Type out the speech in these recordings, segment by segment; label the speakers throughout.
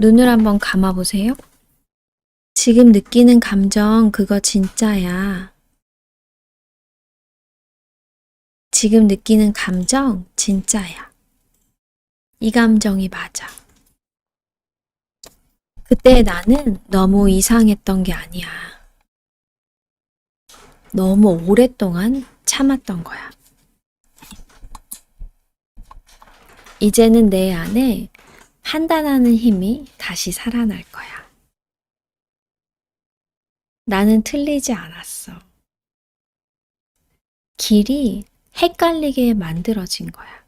Speaker 1: 눈을 한번 감아보세요. 지금 느끼는 감정, 그거 진짜야. 지금 느끼는 감정, 진짜야. 이 감정이 맞아. 그때 나는 너무 이상했던 게 아니야. 너무 오랫동안 참았던 거야. 이제는 내 안에 판단하는 힘이 다시 살아날 거야. 나는 틀리지 않았어. 길이 헷갈리게 만들어진 거야.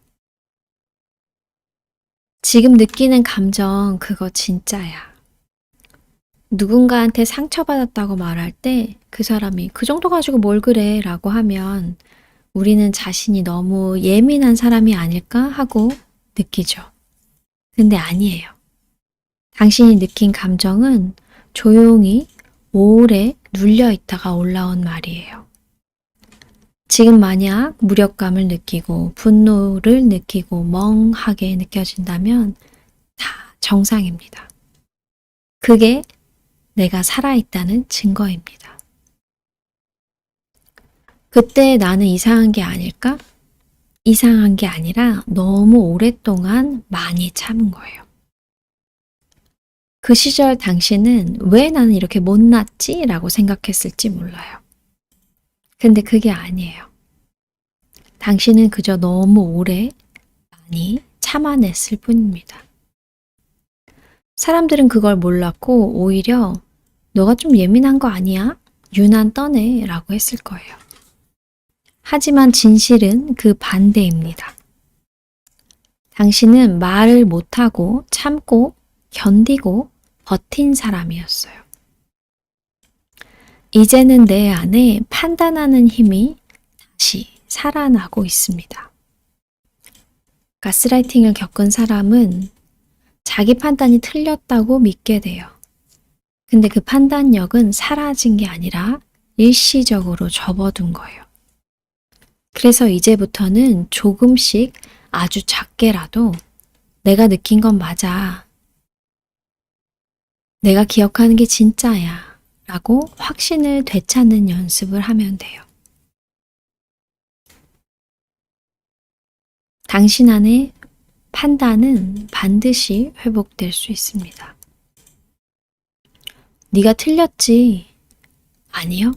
Speaker 1: 지금 느끼는 감정, 그거 진짜야. 누군가한테 상처받았다고 말할 때 그 사람이 그 정도 가지고 뭘 그래 라고 하면 우리는 자신이 너무 예민한 사람이 아닐까 하고 느끼죠. 근데 아니에요. 당신이 느낀 감정은 조용히 오래 눌려 있다가 올라온 말이에요. 지금 만약 무력감을 느끼고 분노를 느끼고 멍하게 느껴진다면 다 정상입니다. 그게 내가 살아있다는 증거입니다. 그때 나는 이상한 게 아닐까? 이상한 게 아니라 너무 오랫동안 많이 참은 거예요. 그 시절 당신은 왜 나는 이렇게 못났지? 라고 생각했을지 몰라요. 근데 그게 아니에요. 당신은 그저 너무 오래 많이 참아냈을 뿐입니다. 사람들은 그걸 몰랐고 오히려 너가 좀 예민한 거 아니야? 유난 떠네 라고 했을 거예요. 하지만 진실은 그 반대입니다. 당신은 말을 못하고 참고 견디고 버틴 사람이었어요. 이제는 내 안에 판단하는 힘이 다시 살아나고 있습니다. 가스라이팅을 겪은 사람은 자기 판단이 틀렸다고 믿게 돼요. 근데 그 판단력은 사라진 게 아니라 일시적으로 접어둔 거예요. 그래서 이제부터는 조금씩 아주 작게라도 내가 느낀 건 맞아. 내가 기억하는 게 진짜야. 라고 확신을 되찾는 연습을 하면 돼요. 당신 안에 판단은 반드시 회복될 수 있습니다. 네가 틀렸지. 아니요.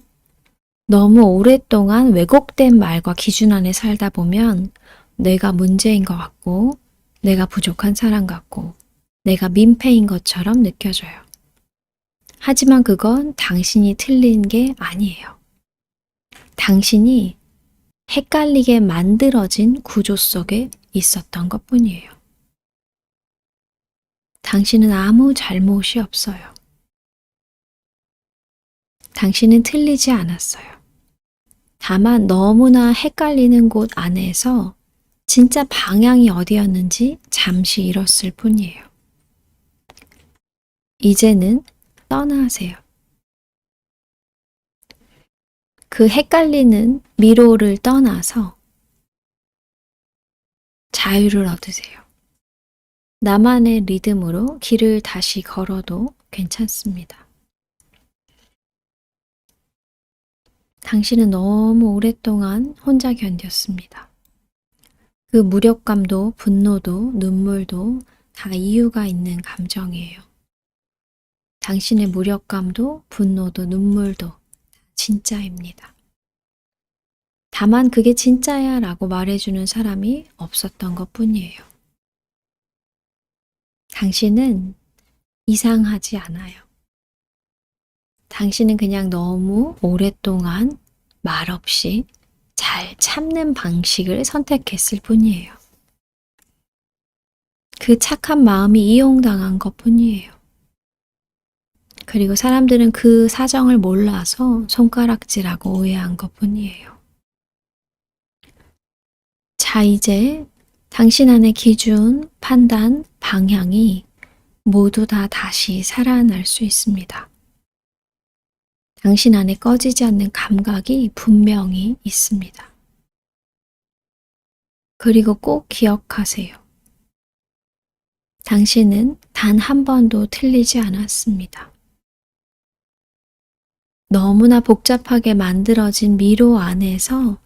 Speaker 1: 너무 오랫동안 왜곡된 말과 기준 안에 살다 보면 내가 문제인 것 같고, 내가 부족한 사람 같고, 내가 민폐인 것처럼 느껴져요. 하지만 그건 당신이 틀린 게 아니에요. 당신이 헷갈리게 만들어진 구조 속에 있었던 것 뿐이에요. 당신은 아무 잘못이 없어요. 당신은 틀리지 않았어요. 다만 너무나 헷갈리는 곳 안에서 진짜 방향이 어디였는지 잠시 잃었을 뿐이에요. 이제는 떠나세요. 그 헷갈리는 미로를 떠나서 자유를 얻으세요. 나만의 리듬으로 길을 다시 걸어도 괜찮습니다. 당신은 너무 오랫동안 혼자 견뎠습니다. 그 무력감도 분노도 눈물도 다 이유가 있는 감정이에요. 당신의 무력감도 분노도 눈물도 진짜입니다. 다만 그게 진짜야 라고 말해주는 사람이 없었던 것 뿐이에요. 당신은 이상하지 않아요. 당신은 그냥 너무 오랫동안 말없이 잘 참는 방식을 선택했을 뿐이에요. 그 착한 마음이 이용당한 것 뿐이에요. 그리고 사람들은 그 사정을 몰라서 손가락질하고 오해한 것 뿐이에요. 자, 이제 당신 안의 기준, 판단, 방향이 모두 다 다시 살아날 수 있습니다. 당신 안에 꺼지지 않는 감각이 분명히 있습니다. 그리고 꼭 기억하세요. 당신은 단 한 번도 틀리지 않았습니다. 너무나 복잡하게 만들어진 미로 안에서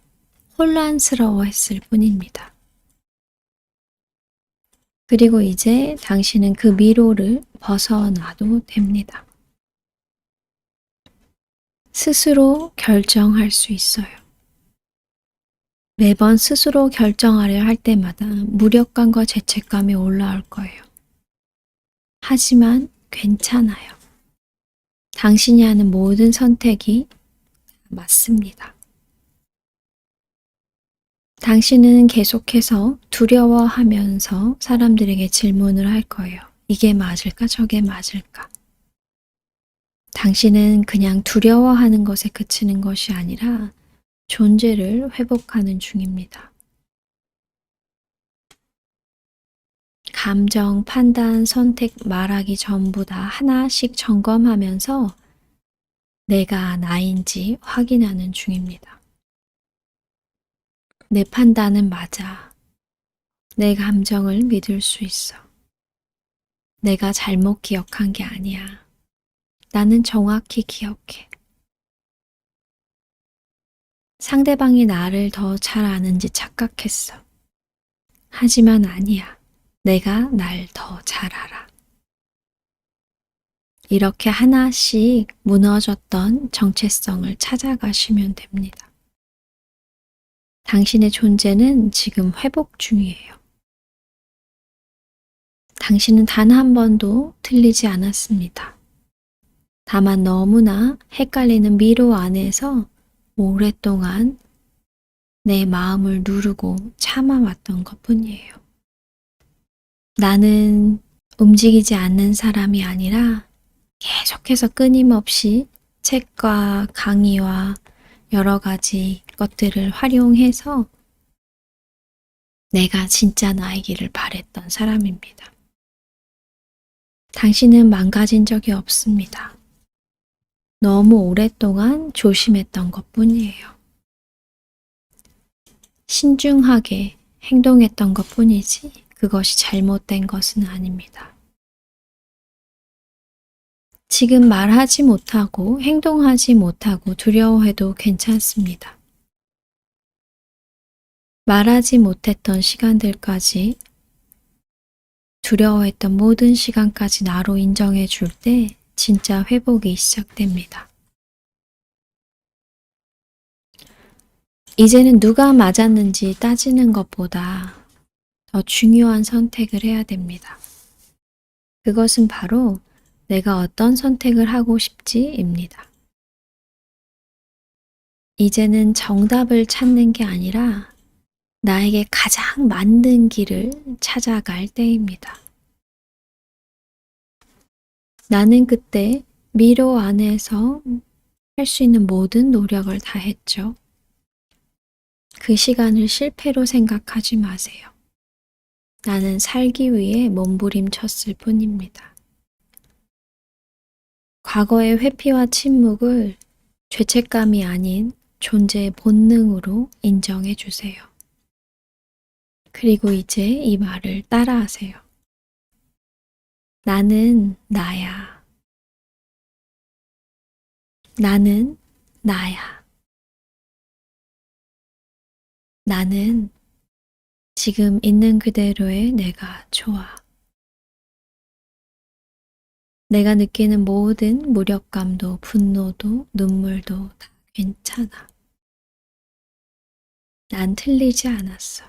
Speaker 1: 혼란스러워 했을 뿐입니다. 그리고 이제 당신은 그 미로를 벗어나도 됩니다. 스스로 결정할 수 있어요. 매번 스스로 결정하려 할 때마다 무력감과 죄책감이 올라올 거예요. 하지만 괜찮아요. 당신이 하는 모든 선택이 맞습니다. 당신은 계속해서 두려워하면서 사람들에게 질문을 할 거예요. 이게 맞을까? 저게 맞을까? 당신은 그냥 두려워하는 것에 그치는 것이 아니라 존재를 회복하는 중입니다. 감정, 판단, 선택, 말하기 전부 다 하나씩 점검하면서 내가 나인지 확인하는 중입니다. 내 판단은 맞아. 내 감정을 믿을 수 있어. 내가 잘못 기억한 게 아니야. 나는 정확히 기억해. 상대방이 나를 더 잘 아는지 착각했어. 하지만 아니야. 내가 날 더 잘 알아. 이렇게 하나씩 무너졌던 정체성을 찾아가시면 됩니다. 당신의 존재는 지금 회복 중이에요. 당신은 단 한 번도 틀리지 않았습니다. 다만 너무나 헷갈리는 미로 안에서 오랫동안 내 마음을 누르고 참아왔던 것 뿐이에요. 나는 움직이지 않는 사람이 아니라 계속해서 끊임없이 책과 강의와 여러 가지 것들을 활용해서 내가 진짜 나이기를 바랬던 사람입니다. 당신은 망가진 적이 없습니다. 너무 오랫동안 조심했던 것 뿐이에요. 신중하게 행동했던 것 뿐이지 그것이 잘못된 것은 아닙니다. 지금 말하지 못하고 행동하지 못하고 두려워해도 괜찮습니다. 말하지 못했던 시간들까지 두려워했던 모든 시간까지 나로 인정해 줄 때 진짜 회복이 시작됩니다. 이제는 누가 맞았는지 따지는 것보다 더 중요한 선택을 해야 됩니다. 그것은 바로 내가 어떤 선택을 하고 싶지입니다. 이제는 정답을 찾는 게 아니라 나에게 가장 맞는 길을 찾아갈 때입니다. 나는 그때 미로 안에서 할 수 있는 모든 노력을 다 했죠. 그 시간을 실패로 생각하지 마세요. 나는 살기 위해 몸부림쳤을 뿐입니다. 과거의 회피와 침묵을 죄책감이 아닌 존재의 본능으로 인정해 주세요. 그리고 이제 이 말을 따라하세요. 나는 나야. 나는 나야. 나는 지금 있는 그대로의 내가 좋아. 내가 느끼는 모든 무력감도 분노도 눈물도 다 괜찮아. 난 틀리지 않았어.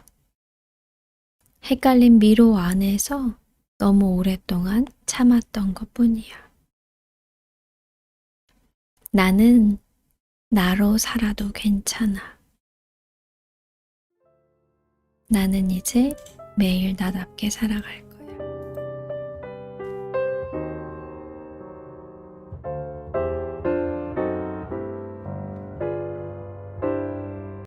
Speaker 1: 헷갈린 미로 안에서 너무 오랫동안 참았던 것 뿐이야. 나는 나로 살아도 괜찮아. 나는 이제 매일 나답게 살아갈